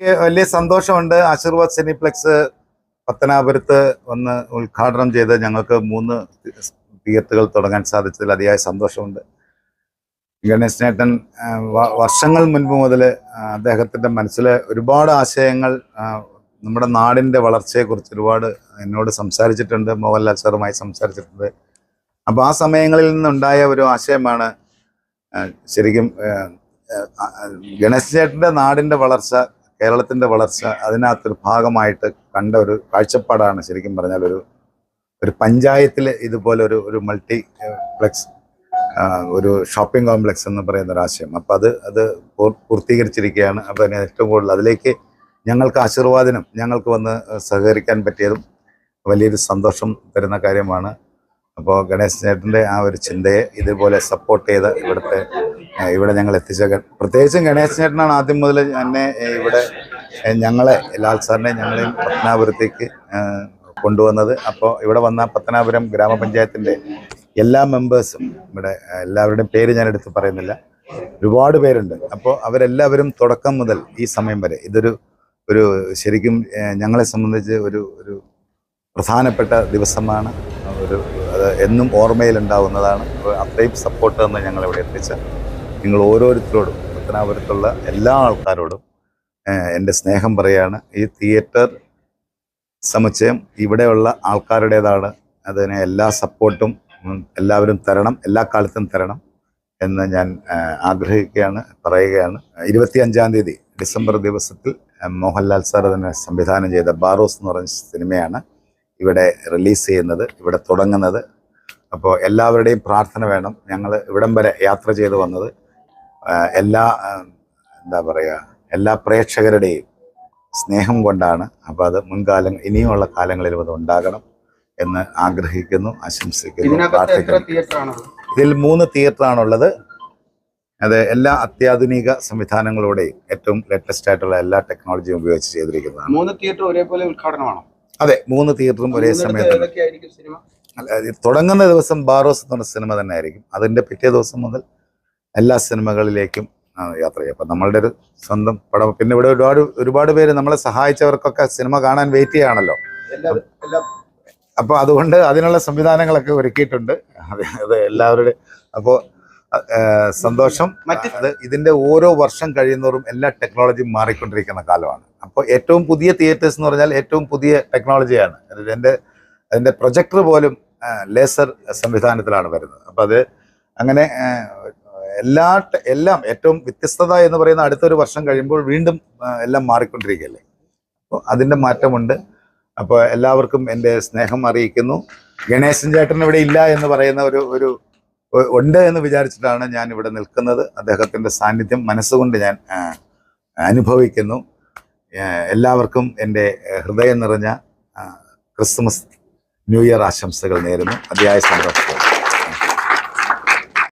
വലിയ സന്തോഷമുണ്ട്. ആശീർവാദ് സിനിപ്ലെക്സ് പത്തനാപുരത്ത് വന്ന് ഉദ്ഘാടനം ചെയ്ത് ഞങ്ങൾക്ക് മൂന്ന് തിയേറ്ററുകൾ തുടങ്ങാൻ സാധിച്ചതിൽ അതിയായ സന്തോഷമുണ്ട്. ഗണേശ് നേട്ടൻ വർഷങ്ങൾ മുൻപ് മുതൽ അദ്ദേഹത്തിന്റെ മനസ്സിൽ ഒരുപാട് ആശയങ്ങൾ നമ്മുടെ നാടിന്റെ വളർച്ചയെക്കുറിച്ച് ഒരുപാട് എന്നോട് സംസാരിച്ചിട്ടുണ്ട് മോഹൻലാൽ സാറുമായി സംസാരിച്ചിട്ടുണ്ട്. അപ്പോൾ ആ സമയങ്ങളിൽ നിന്നുണ്ടായ ഒരു ആശയമാണ് ശരിക്കും ഗണേശ് ചേട്ടന്റെ നാടിന്റെ വളർച്ച കേരളത്തിന്റെ വളർച്ച അതിനകത്തൊരു ഭാഗമായിട്ട് കണ്ട ഒരു കാഴ്ചപ്പാടാണ് ശരിക്കും പറഞ്ഞാൽ ഒരു ഒരു പഞ്ചായത്തിൽ ഇതുപോലെ ഒരു ഒരു മൾട്ടി പ്ലെക്സ് ഒരു ഷോപ്പിംഗ് കോംപ്ലക്സ് എന്ന് പറയുന്ന ഒരു ആശയം. അപ്പോൾ അത് അത് പൂർ- പൂർത്തീകരിച്ചിരിക്കുകയാണ്. അപ്പം അതിന് ഏറ്റവും കൂടുതൽ അതിലേക്ക് ഞങ്ങൾക്ക് ആശീർവാദനം ഞങ്ങൾക്ക് വന്ന് സഹകരിക്കാൻ പറ്റിയതും വലിയൊരു സന്തോഷം തരുന്ന കാര്യമാണ്. അപ്പോൾ ഗണേശ് ചേട്ടന്റെ ആ ഒരു ചിന്തയെ ഇതുപോലെ സപ്പോർട്ട് ചെയ്ത് ഇവിടുത്തെ ഇവിടെ ഞങ്ങൾ എത്തിച്ച പ്രത്യേകിച്ചും ഗണേശ് ചേട്ടനാണ് ആദ്യം മുതൽ എന്നെ ഇവിടെ ഞങ്ങളെ ലാൽ സാറിനെ ഞങ്ങളെയും പത്തനാപുരത്തേക്ക് കൊണ്ടുവന്നത്. അപ്പോൾ ഇവിടെ വന്ന പത്തനാപുരം ഗ്രാമപഞ്ചായത്തിന്റെ എല്ലാ മെമ്പേഴ്സും ഇവിടെ എല്ലാവരുടെയും പേര് ഞാൻ എടുത്ത് പറയുന്നില്ല. ഒരുപാട് പേരുണ്ട്. അപ്പോൾ അവരെല്ലാവരും തുടക്കം മുതൽ ഈ സമയം വരെ ഇതൊരു ഒരു ശരിക്കും ഞങ്ങളെ സംബന്ധിച്ച് ഒരു ഒരു പ്രധാനപ്പെട്ട ദിവസമാണ്. ഒരു എന്നും ഓർമ്മയിലുണ്ടാവുന്നതാണ്. അത്രയും സപ്പോർട്ട് തന്നെ ഞങ്ങൾ ഇവിടെ എത്തിച്ച നിങ്ങൾ ഓരോരുത്തരോടും പത്തനാപുരത്തുള്ള എല്ലാ ആൾക്കാരോടും എന്റെ സ്നേഹം പറയാണ് ഈ തിയേറ്റർ സമുച്ചയം ഇവിടെയുള്ള ആൾക്കാരുടേതാണ്. അതിന് എല്ലാ സപ്പോർട്ടും എല്ലാവരും തരണം എല്ലാ കാലത്തും തരണം എന്ന് ഞാൻ ആഗ്രഹിക്കുകയാണ് പറയുകയാണ്. ഇരുപത്തി അഞ്ചാം തീയതി ഡിസംബർ ദിവസത്തിൽ മോഹൻലാൽ സാർ അതിനെ സംവിധാനം ചെയ്ത ബാറോസ് എന്ന് പറഞ്ഞ സിനിമയാണ്. ഇവിടെ റിലീസ് ചെയ്യുന്നത് ഇവിടെ തുടങ്ങുന്നത്. അപ്പോൾ എല്ലാവരുടെയും പ്രാർത്ഥന വേണം. ഞങ്ങൾ ഇവിടം വരെ യാത്ര ചെയ്ത് വന്നത് എല്ലാ എന്താ പറയുക എല്ലാ പ്രേക്ഷകരുടെയും സ്നേഹം കൊണ്ടാണ്. അപ്പോൾ അത് മുൻകാലം ഇനിയുള്ള കാലങ്ങളിലും അത് ഉണ്ടാകണം എന്ന് ആഗ്രഹിക്കുന്നു ആശംസിക്കുന്നു പ്രാർത്ഥിക്കുന്നു. ഇതിൽ മൂന്ന് തിയേറ്ററാണുള്ളത് അത് എല്ലാ അത്യാധുനിക സംവിധാനങ്ങളോടെയും ഏറ്റവും ലേറ്റസ്റ്റ് ആയിട്ടുള്ള എല്ലാ ടെക്നോളജിയും ഉപയോഗിച്ച് ചെയ്തിരിക്കുന്നതാണ്. മൂന്ന് തിയേറ്റർ ഒരേപോലെ ഉദ്ഘാടനമാണോ? അതെ മൂന്ന് തിയേറ്ററും ഒരേ സമയത്ത് അല്ല, തുടങ്ങുന്ന ദിവസം ബാറോസ് എന്ന് പറഞ്ഞ സിനിമ തന്നെ ആയിരിക്കും അതിന്റെ പിറ്റേ ദിവസം മുതൽ എല്ലാ സിനിമകളിലേക്കും യാത്ര ചെയ്യും. അപ്പം നമ്മളുടെ ഒരു സ്വന്തം പടം. പിന്നെ ഇവിടെ ഒരുപാട് ഒരുപാട് പേര് നമ്മളെ സഹായിച്ചവർക്കൊക്കെ സിനിമ കാണാൻ വെയിറ്റ് ചെയ്യാണല്ലോ അപ്പോൾ അതുകൊണ്ട് അതിനുള്ള സംവിധാനങ്ങളൊക്കെ ഒരുക്കിയിട്ടുണ്ട്. അതെ അതെ എല്ലാവരുടെ അപ്പോൾ സന്തോഷം. മറ്റേ അത് ഇതിന്റെ ഓരോ വർഷം കഴിയുന്നതോറും എല്ലാ ടെക്നോളജിയും മാറിക്കൊണ്ടിരിക്കുന്ന കാലമാണ്. അപ്പോൾ ഏറ്റവും പുതിയ തിയേറ്റേഴ്സ് എന്ന് പറഞ്ഞാൽ ഏറ്റവും പുതിയ ടെക്നോളജിയാണ്. അതിന്റെ അതിന്റെ പ്രൊജക്ടർ പോലും ലേസർ സംവിധാനത്തിലാണ് വരുന്നത്. അപ്പോൾ അത് അങ്ങനെ എല്ലാ എല്ലാം ഏറ്റവും വ്യത്യസ്തത എന്ന് പറയുന്ന അടുത്തൊരു വർഷം കഴിയുമ്പോൾ വീണ്ടും എല്ലാം മാറിക്കൊണ്ടിരിക്കുകയല്ലേ? അപ്പോൾ അതിന്റെ മാറ്റമുണ്ട്. അപ്പോൾ എല്ലാവർക്കും എന്റെ സ്നേഹം അറിയിക്കുന്നു. ഗണേശൻ ചേട്ടൻ ഇവിടെ ഇല്ല എന്ന് പറയുന്ന ഒരു ഒരു ഉണ്ട് എന്ന് വിചാരിച്ചിട്ടാണ് ഞാൻ ഇവിടെ നിൽക്കുന്നത്. അദ്ദേഹത്തിന്റെ സാന്നിധ്യം മനസ്സുകൊണ്ട് ഞാൻ അനുഭവിക്കുന്നു. എല്ലാവർക്കും എന്റെ ഹൃദയം നിറഞ്ഞ ക്രിസ്മസ് ന്യൂ ഇയർ ആശംസകൾ നേരുന്നു. അതിയായ സന്തോഷം.